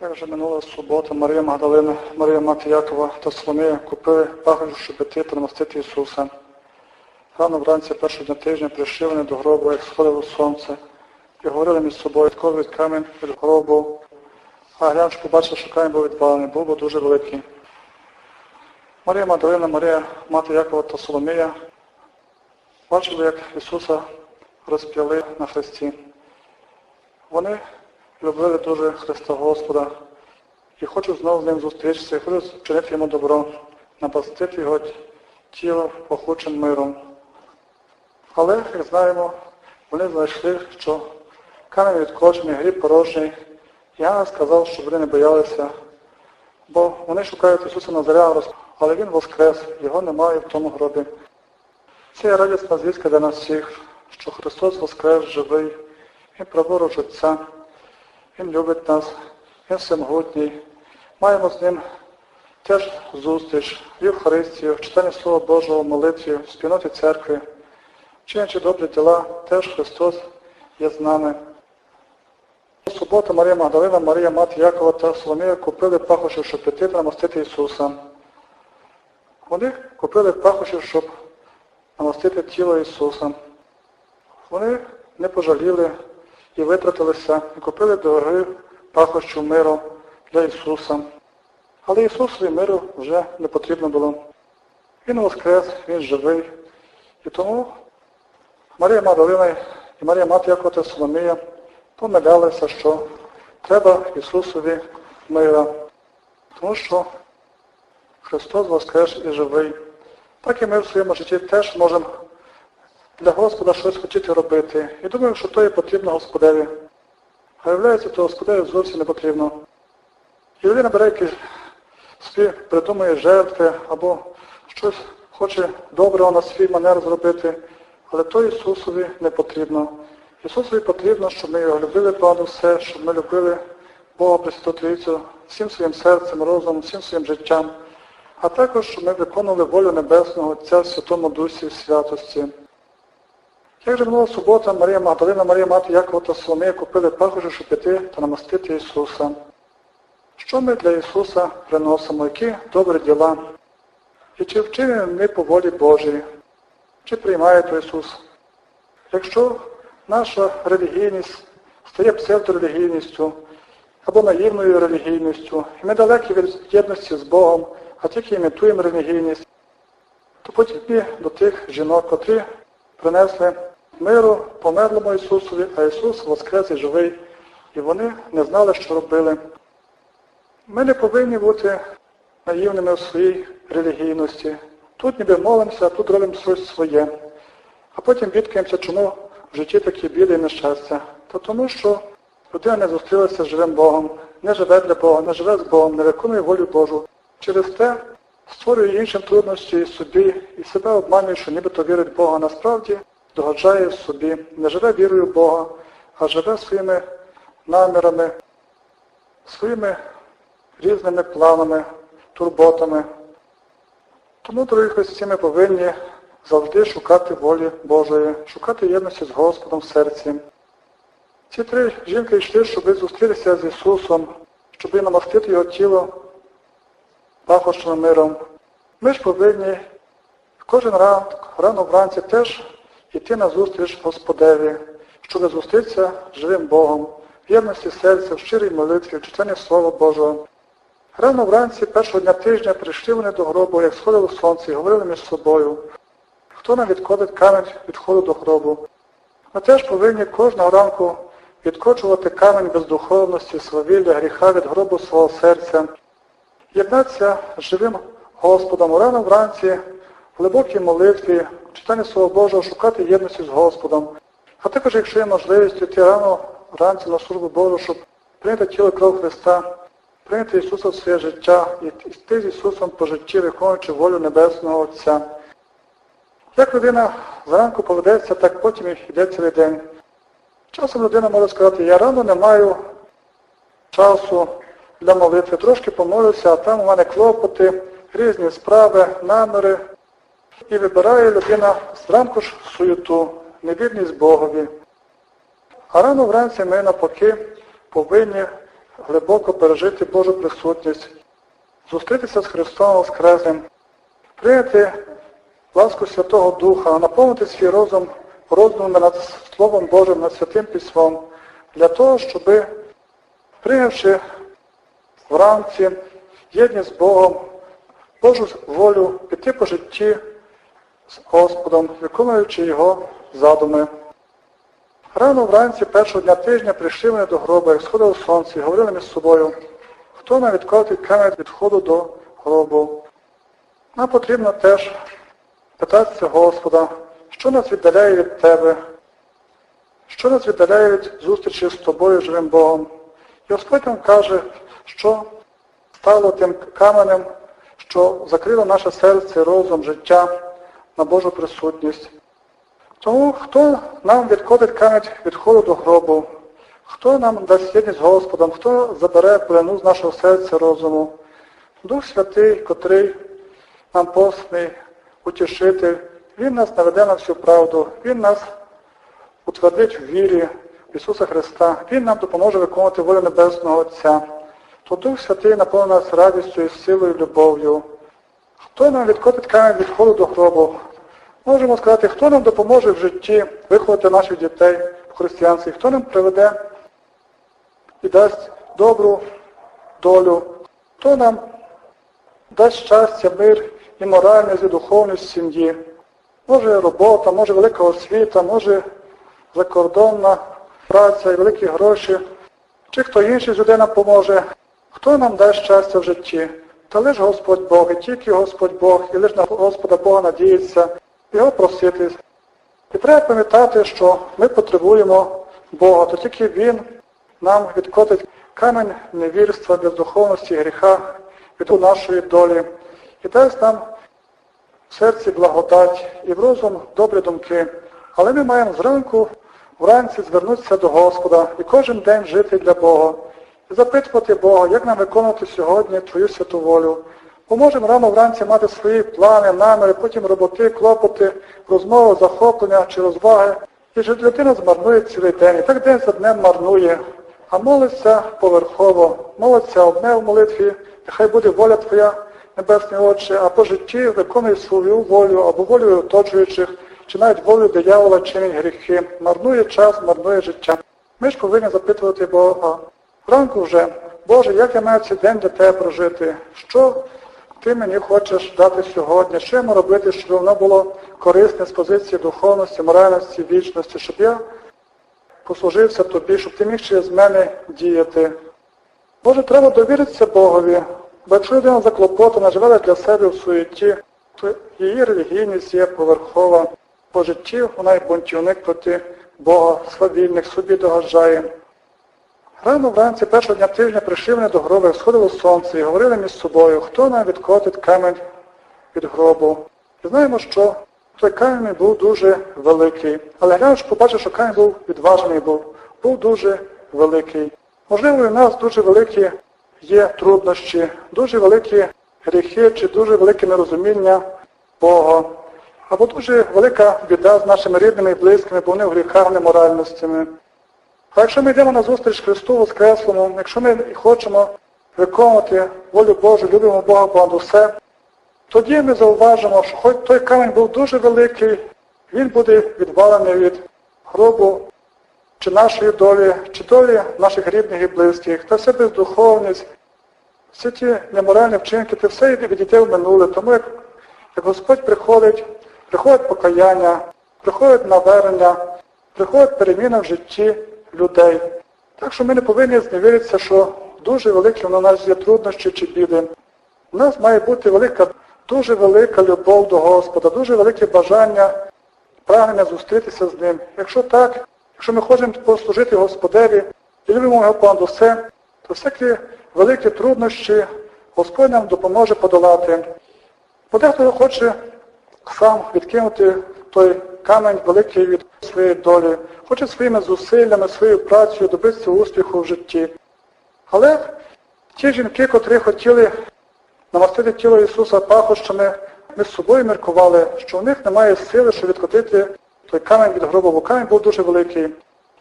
Як вже минула субота, Марія Магдалина, Марія Мати Якова та Соломія купили пахощу, щоб піти промастити Ісуса. Рано вранці першого дня тижня прийшли вони до гробу, як сходило сонце, і говорили між собою, відколи від камінь від гробу. А глянч побачив, що камінь був відвалений, був бо дуже великий. Марія Магдалина, Марія Мати Якова та Соломія бачили, як Ісуса розп'яли на хресті. Вони любили дуже Христа Господа і хочуть знову з ним зустрітися, і хочуть вчинити йому добро, напастити його тіло пахучим миром. Але, як знаємо, вони знайшли, що камінь відкочений, гріб порожній. Іоанн сказав, щоб вони не боялися, бо вони шукають Ісуса Назаря, але Він воскрес, його немає в тому гробі. Це радісна звістка для нас всіх, що Христос воскрес живий, Він праворуч Отця, Він любить нас, Він всемогутній. Маємо з Ним теж зустріч в Євхаристію, в читанні Слова Божого, молитві, в спільноті церкви. Чинячи добрі діла, теж Христос є з нами. Субота Марія Магдалина, Марія Мати Якова та Соломія купили пахощів, щоб піти намастити Ісуса. Вони купили пахощів, щоб намастити тіло Ісуса. Вони не пожаліли і витратилися, і купили дорогий пахощу миру для Ісуса. Але Ісусові миру вже не потрібно було. Він воскрес, Він живий. І тому Марія Магдалина і Марія Мати Якова та Соломія помилялися, що треба Ісусові мира, тому що Христос воскрес і живий. Так і ми в своєму житті теж можемо для Господа щось хотіти робити. І думаю, що то є потрібно Господеві. А виявляється, то Господеві зовсім не потрібно. І людина бере якісь собі придумує жертви або щось хоче доброго на свій манер зробити, але то Ісусові не потрібно. Ісусові потрібно, щоб ми його любили понад все, щоб ми любили Бога Пресвяту всім своїм серцем, розумом, всім своїм життям, а також, щоб ми виконували волю Небесного Отця в Святому Дусі і святості. Як же минула субота, Марія Магдалина, Марія Мати Якова та Соломія купили пахощі, щоб піти та намастити Ісуса. Що ми для Ісуса приносимо, які добрі діла? І чи вчинимо ми по волі Божій? Чи приймає то Ісус? Якщо наша релігійність стає псевдорелігійністю або наївною релігійністю, і ми далекі від єдності з Богом, а тільки імітуємо релігійність, то подібні до тих жінок, котрі принесли миру померлому Ісусові, а Ісус воскрес і живий, і вони не знали, що робили. Ми не повинні бути наївними у своїй релігійності. Тут ніби молимося, а тут робимо щось своє. А потім бідкаємося, чому в житті такі біди і нещастя. Та тому, що людина не зустрілася з живим Богом, не живе для Бога, не живе з Богом, не виконує волю Божу. Через те створює іншим труднощі і собі, і себе обманює, що нібито вірить в Бога. Насправді догоджає собі, не живе вірою в Бога, а живе своїми намірами, своїми різними планами, турботами. Тому, дорогі христі, ми повинні завжди шукати волі Божої, шукати єдності з Господом в серці. Ці три жінки йшли, щоб зустрітися з Ісусом, щоб намастити Його тіло пахощним миром. Ми ж повинні кожен ранок, рано вранці теж йти на зустріч Господеві, щоб зустрітися живим Богом, в єдності серця, в щирій молитві, в Слова Божого. Рано вранці першого дня тижня прийшли вони до гробу, як сходило сонце, і говорили між собою. Хто нам відходить камінь відходу до гробу? Ми теж повинні кожного ранку відкочувати камінь бездуховності, свавілля, гріха від гробу свого серця, єднатися з живим Господом рано вранці, в глибокій молитві, в читанні Слова Божого, шукати єдності з Господом. А також, якщо є можливість, йти рано вранці на службу Божу, щоб прийняти тіло кров Христа, прийняти Ісуса в своє життя і йти з Ісусом по житті, виконуючи волю Небесного Отця. Як людина зранку поведеться, так потім і йде цілий день. Часом людина може сказати, я рано не маю часу для молитви, трошки помолюся, а там у мене клопоти, різні справи, наміри. І вибирає людина зранку ж суєту, невірність Богові. А рано вранці ми навпаки повинні глибоко пережити Божу присутність, зустрітися з Христом Воскресним, прийняти ласку Святого Духа, наповнити свій розум роздумами над Словом Божим, над Святим Письмом, для того, щоби, прийнявши вранці єдність з Богом, Божу волю, піти по житті з Господом, виконуючи Його задуми. Рано вранці першого дня тижня прийшли вони до гроба, як сходило сонце, і говорили між собою, хто нам відкотить камінь від входу до гробу. Нам потрібно теж питатися Господа, що нас віддаляє від Тебе, що нас віддаляє від зустрічі з Тобою, живим Богом. І Господь нам каже, що стало тим каменем, що закрило наше серце, розум, життя на Божу присутність. Тому хто нам відкотить камінь відходу до гробу, хто нам дасть єдність з Господом, хто забере плену з нашого серця розуму, Дух Святий, котрий нам посланий, утішитель, Він нас наведе на всю правду, Він нас утвердить в вірі в Ісуса Христа, Він нам допоможе виконувати волю Небесного Отця. То Дух Святий наповнить нас радістю і силою, і любов'ю. Хто нам відкотить камінь відходу до гробу? Можемо сказати, хто нам допоможе в житті виховати наших дітей в християнстві, хто нам приведе і дасть добру долю, хто нам дасть щастя, мир і моральність, і духовність сім'ї. Може робота, може велика освіта, може закордонна праця і великі гроші, чи хто інший з людей нам поможе, хто нам дасть щастя в житті. Та лиш Господь Бог, і тільки Господь Бог, і лиш на Господа Бога надіється, його просити. І треба пам'ятати, що ми потребуємо Бога, то тільки Він нам відкотить камінь невірства, бездуховності, гріха від нашої долі і дасть нам в серці благодать і в розум добрі думки. Але ми маємо зранку вранці звернутися до Господа і кожен день жити для Бога. Запитувати Бога, як нам виконувати сьогодні Твою святу волю. Бо можемо рано вранці мати свої плани, наміри, потім роботи, клопоти, розмови, захоплення чи розваги. І ж людина змарнує цілий день. І так день за днем марнує. А молиться поверхово, молиться одне в молитві, нехай буде воля Твоя, Небесний Отче, а по житті виконує свою волю або волю оточуючих, чи навіть волю диявола чинить гріхи, марнує час, марнує життя. Ми ж повинні запитувати Бога. Вранку вже, Боже, як я маю цей день для Тебе прожити? Що Ти мені хочеш дати сьогодні? Що маю робити, щоб воно було корисне з позиції духовності, моральності, вічності, щоб я послужився тобі, щоб ти міг через мене діяти. Боже, треба довіритися Богові, бо якщо людина заклопотана, живе для себе в суєті, то її релігійність є поверхова. По житті вона й бунтівник проти Бога, свавільник, собі догажає. Рано вранці першого дня тижня прийшли вони до гроба, сходило сонце і говорили між собою, хто нам відкотить камінь від гробу. І знаємо, що той камінь був дуже великий. Але глянув, побачив, що камінь був відважений був, був дуже великий. Можливо, в нас дуже великі є труднощі, дуже великі гріхи чи дуже велике нерозуміння Бога. Або дуже велика біда з нашими рідними і близькими, бо вони в гріхах неморальностями. А якщо ми йдемо на зустріч Христу Воскреслому, якщо ми хочемо виконувати волю Божу, любимо Бога понад усе, тоді ми зауважимо, що хоч той камінь був дуже великий, він буде відвалений від гробу чи нашої долі, чи долі наших рідних і близьких, та все бездуховність, всі ті неморальні вчинки, це все відійде в минуле. Тому як, як Господь приходить, приходить покаяння, приходить навернення, приходить переміна в житті людей. Так що ми не повинні зневіритися, що дуже великі у нас є труднощі чи біди. У нас має бути велика, дуже велика любов до Господа, дуже велике бажання, прагнення зустрітися з Ним. Якщо так, якщо ми хочемо послужити Господеві і любимо його понад усе, то всякі великі труднощі Господь нам допоможе подолати. Бо дехто хоче сам відкинути той камінь великий від своєї долі, хоче своїми зусиллями, своєю працею добитися успіху в житті. Але ті жінки, котрі хотіли намастити тіло Ісуса пахощами, ми з собою міркували, що у них немає сили, щоб відкотити той камінь від гробу, бо камінь був дуже великий.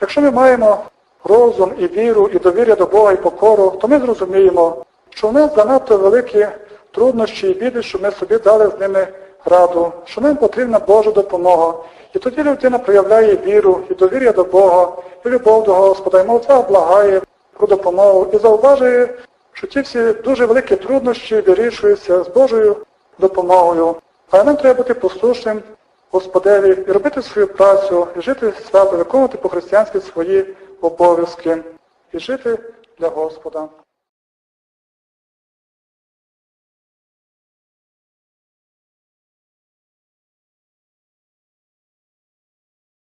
Якщо ми маємо розум і віру, і довір'я до Бога, і покору, то ми зрозуміємо, що в нас занадто великі труднощі і біди, що ми собі дали з ними раду, що нам потрібна Божа допомога. І тоді людина проявляє віру і довір'я до Бога, і любов до Господа, і молитва благає про допомогу і зауважує, що ті всі дуже великі труднощі вирішуються з Божою допомогою. Але нам треба бути послушним Господеві і робити свою працю, і жити свято, виконувати по-християнськи свої обов'язки, і жити для Господа.